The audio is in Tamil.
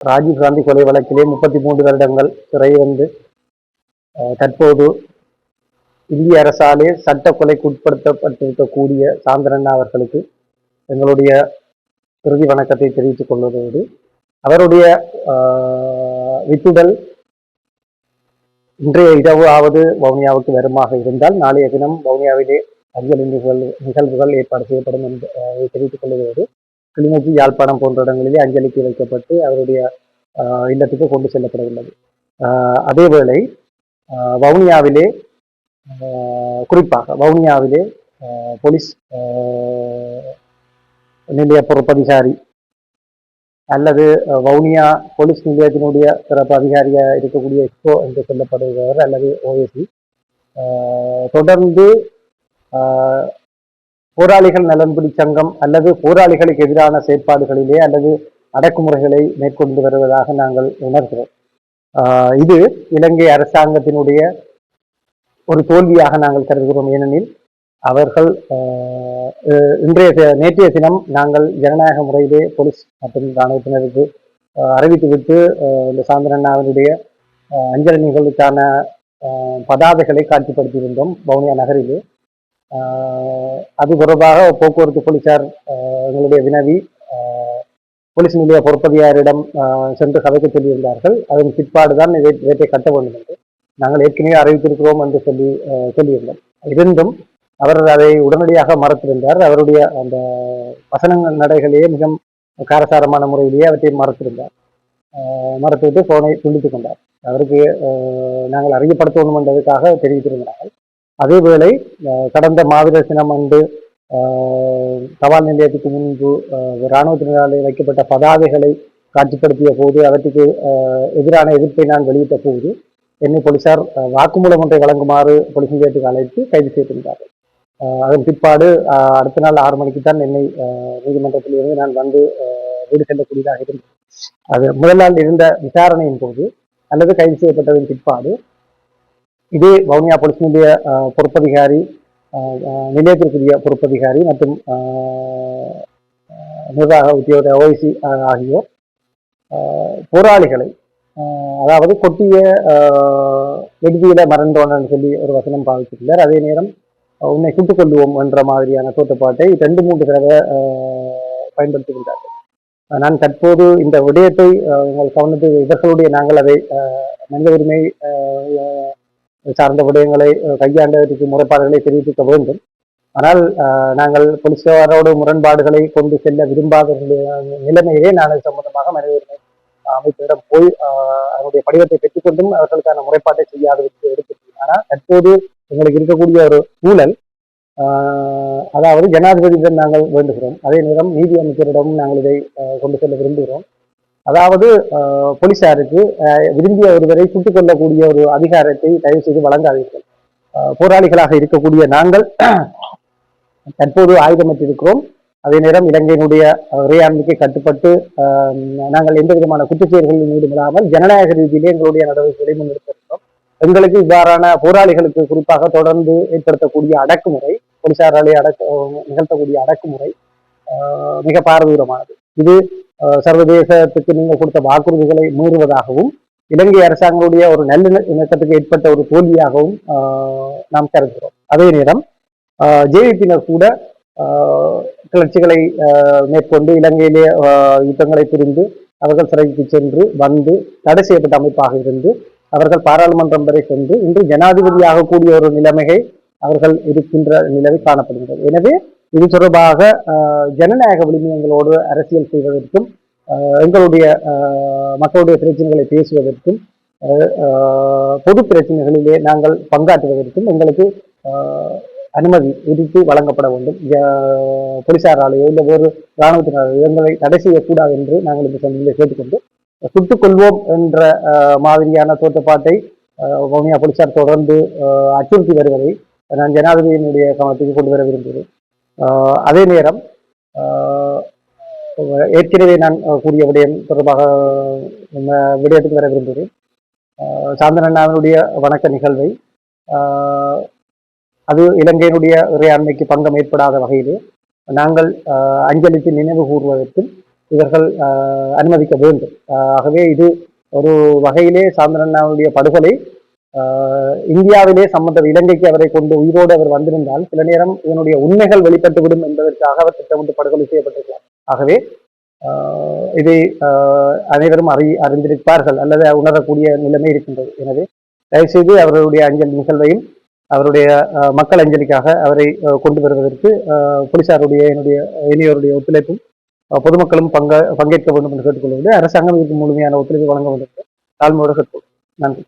ராஜீவ் காந்தி கொலை வழக்கிலே முப்பத்தி மூன்று வருடங்கள் சிறை வந்து தற்போது இந்திய அரசாலே சட்ட கொலைக்கு உட்படுத்தப்பட்டிருக்கக்கூடிய சாந்திரண்ணா அவர்களுக்கு எங்களுடைய இறுதி வணக்கத்தை தெரிவித்துக் கொள்வதோடு அவருடைய வித்துடல் இன்றைய இரவு ஆவது வவுனியாவுக்கு வருமாக இருந்தால் நாளைய தினம் வவுனியாவிலே அஞ்சலி நிகழ்வு நிகழ்வுகள் ஏற்பாடு செய்யப்படும் என்று தெரிவித்துக் கொள்வதோடு கிளிநொச்சி யாழ்ப்பாணம் போன்ற இடங்களிலே அஞ்சலிக்கு வைக்கப்பட்டு அவருடைய இல்லத்துக்கு கொண்டு செல்லப்பட உள்ளது அதேவேளை வவுனியாவிலே ஆஹ், குறிப்பாக வவுனியாவிலே போலீஸ் நிலைய பொறுப்பதிகாரி அல்லது வவுனியா போலீஸ் நிலையத்தினுடைய சிறப்பு அதிகாரியாக இருக்கக்கூடிய எக்ஸ்போ என்று சொல்லப்படுகிறவர் அல்லது ஓஎஸ்சி தொடர்ந்து போராளிகள் நலன்புரி சங்கம் அல்லது போராளிகளுக்கு எதிரான செயற்பாடுகளிலே அல்லது அடக்குமுறைகளை மேற்கொண்டு வருவதாக நாங்கள் உணர்கிறோம். இது இலங்கை அரசாங்கத்தினுடைய ஒரு தோல்வியாக நாங்கள் கருதுகிறோம். ஏனெனில் அவர்கள் இன்றைய நேற்றைய தினம் நாங்கள் ஜனநாயக முறையிலே போலீஸ் மற்றும் இராணுவத்தினருக்கு அறிவித்துவிட்டு இந்த சாந்தரண்ணாவினுடைய அஞ்சலி நிகழ்வுக்கான பதாதைகளை காட்சிப்படுத்தியிருந்தோம் வவுனியா நகரிலே. அது தொடர்பாக போக்குவரத்து போலீசார் எங்களுடைய வினவி போலீஸ் நிலைய பொறுப்பதிகாரிடம் சென்று கதைக்க சொல்லியிருந்தார்கள். அதன் பிற்பாடுதான் இதை இவற்றை கட்ட வேண்டும் என்று நாங்கள் ஏற்கனவே அறிவித்திருக்கிறோம் என்று சொல்லி சொல்லியிருந்தோம். இருந்தும் அவர் அதை உடனடியாக மறத்திருந்தார். அவருடைய அந்த வசனங்கள் நடைகளையே மிக காரசாரமான முறையிலேயே அவற்றை மறத்திருந்தார். மறுத்துவிட்டு மறத்துவிட்டு போனை துண்டித்துக் கொண்டார். அவருக்கு நாங்கள் அறியப்படுத்த வேண்டும் என்பதற்காக தெரிவித்திருந்தார்கள். அதேவேளை கடந்த மாவீரர் தினம் அன்று தபால் நிலையத்துக்கு முன்பு ஆஹ் இராணுவத்தினரால் வைக்கப்பட்ட பதாதைகளை காட்சிப்படுத்திய போது அவற்றுக்கு எதிரான எதிர்ப்பை நான் வெளியிட்ட போது என்னை போலீசார் வாக்குமூலம் ஒன்றை வழங்குமாறு போலீஸ் நிலையத்துக்கு அழைத்து கைது செய்திருந்தார்கள். அதன் பிற்பாடு அடுத்த நாள் ஆறு மணிக்கு தான் என்னை நீதிமன்றத்தில் இருந்து நான் வந்து வீடு செல்லக்கூடியதாக இருந்தது. அது முதல் நாள் இருந்த விசாரணையின் போது அல்லது கைது செய்யப்பட்டதன் பிற்பாடு இதே வவுனியா போலீஸ் பொறுப்பதிகாரி நிலையத்திற்குரிய பொறுப்பதிகாரி மற்றும் நிர்வாக உத்தியோக ஓய்சி ஆகியோர் போராளிகளை அதாவது கொட்டிய ஆஹ், மறந்தோன்னு சொல்லி ஒரு வசனம் பாவிச்சிருந்தார் அதே நேரம் உன்னை சுட்டுக் கொள்வோம் என்ற மாதிரியான தோற்றப்பாட்டை ரெண்டு மூன்று தடவை பயன்படுத்துகின்றார்கள். நான் தற்போது இந்த விடயத்தை உங்கள் கவனத்துக்கு இவர்களுடைய நாங்கள் அதை மனித உரிமை சார்ந்த விடயங்களை கையாண்டதற்கு முறைப்பாடுகளை தெரிவிக்க வேண்டும். ஆனால் நாங்கள் போலீசாரோடு முரண்பாடுகளை கொண்டு செல்ல விரும்பாத நிலைமையிலே நான் அது சம்பந்தமாக மனித உரிமை அமைப்பிடம் போய் ஆஹ், அதனுடைய படிவத்தை பெற்றுக்கொண்டும் அவர்களுக்கான முறைப்பாட்டை செய்யாது எடுத்திருக்கிறேன் ஆனால் தற்போது எங்களுக்கு இருக்கக்கூடிய ஒரு சூழல் அதாவது ஜனாதிபதியிடம் நாங்கள் வேண்டுகிறோம். அதே நேரம் நீதி அமைச்சரிடமும் நாங்கள் இதை கொண்டு செல்ல விரும்புகிறோம். அதாவது ஆஹ், போலீசாருக்கு ஆஹ், விரும்பிய ஒருவரை சுட்டுக் கொள்ளக்கூடிய ஒரு அதிகாரத்தை தயவு செய்து வழங்காதீர்கள். போராளிகளாக இருக்கக்கூடிய நாங்கள் தற்போது ஆயுதமற்றிருக்கிறோம். அதே நேரம் இலங்கையினுடைய இறையாண்மைக்கு கட்டுப்பட்டு நாங்கள் எந்த விதமான குற்றச்செயல்களில் ஈடுபடாமல் ஜனநாயக ரீதியிலே எங்களுடைய நடவடிக்கைகளை முன்னெடுத்திருக்கிறோம். எங்களுக்கு இவ்வாறான போராளிகளுக்கு குறிப்பாக தொடர்ந்து ஏற்படுத்தக்கூடிய அடக்குமுறை போலீசாராலே அடக்கு நிகழ்த்தக்கூடிய அடக்குமுறை ஆஹ், மிக பாரதூரமானது இது ஆஹ், சர்வதேசத்துக்கு நீங்கள் கொடுத்த வாக்குறுதிகளை மீறுவதாகவும் இலங்கை அரசாங்கங்களுடைய ஒரு நல்ல இணக்கத்துக்கு ஏற்பட்ட ஒரு தோல்வியாகவும் ஆஹ், நாம் கருதுகிறோம். அதே நேரம் ஜேவிபியினர் கூட ஆஹ், கிளர்ச்சிகளை மேற்கொண்டு இலங்கையிலே ஆஹ், யுத்தங்களை பிரிந்து அவர்கள் சிறைக்கு சென்று வந்து தடை செய்யப்பட்ட அமைப்பாக இருந்து அவர்கள் பாராளுமன்றம் வரை சென்று இன்று ஜனாதிபதியாக கூடிய ஒரு நிலைமையை அவர்கள் இருக்கின்ற நிலவில் காணப்படுகிறது எனவே இது தொடர்பாக ஜனநாயக விளிமியங்களோடு அரசியல் செய்வதற்கும் எங்களுடைய மக்களுடைய பிரச்சனைகளை பேசுவதற்கும் பொது பிரச்சனைகளிலே நாங்கள் பங்காற்றுவதற்கும் எங்களுக்கு அனுமதி விதித்து வழங்கப்பட வேண்டும். போலீசாராலேயோ இல்லை ஒரு இராணுவத்தினராலேயோ எங்களை தடை செய்யக்கூடாது என்று நாங்கள் இந்த சந்தையில் கேட்டுக்கொண்டு சுட்டுக் கொள்வோம் என்ற மாதிரியான தோற்றப்பாட்டை வவுனியா போலீசார் தொடர்ந்து அச்சுறுத்தி வருவதை நான் ஜனாதிபதியினுடைய கவனத்துக்கு கொண்டு வர விரும்புகிறேன். அதே நேரம் ஏற்கனவே நான் கூடிய கூறிய விடயம் தொடர்பாக விடயத்துக்கு வர விரும்புகிறேன். ஆஹ், சாந்தனண்ணாவினுடைய வணக்க நிகழ்வை அது இலங்கையினுடைய இறையாண்மைக்கு பங்கம் ஏற்படாத வகையிலே நாங்கள் அஞ்சலித்து நினைவு கூறுவதற்கும் இவர்கள் அனுமதிக்க வேண்டும். ஆகவே இது ஒரு வகையிலே சாந்தனண்ணாவுடைய படுகொலை இந்தியாவிலே சம்பந்த இலங்கைக்கு அவரை கொண்டு உயிரோடு அவர் வந்திருந்தால் சில நேரம் இதனுடைய உண்மைகள் வெளிப்பட்டுவிடும் என்பதற்காக அவர் திட்டமிட்டு படுகொலை செய்யப்பட்டிருக்கலாம். ஆகவே ஆஹ், இதை ஆஹ், அனைவரும் அறி அறிந்திருப்பார்கள் அல்லது உணரக்கூடிய நிலைமை இருக்கின்றது. எனவே தயவுசெய்து அவருடைய அஞ்சல் நிகழ்வையும் அவருடைய மக்கள் அஞ்சலிக்காக அவரை கொண்டு வருவதற்கு போலீசாருடைய என்னுடைய இனியோருடைய ஒத்துழைப்பும் பொதுமக்களும் பங்க பங்கேற்க வேண்டும் என்று கேட்டுக்கொள்வது. அரசாங்கம் இதுக்கு முழுமையான ஒத்துழைப்பு வழங்க வேண்டும். என்று தாழ்மையோடு நன்றி.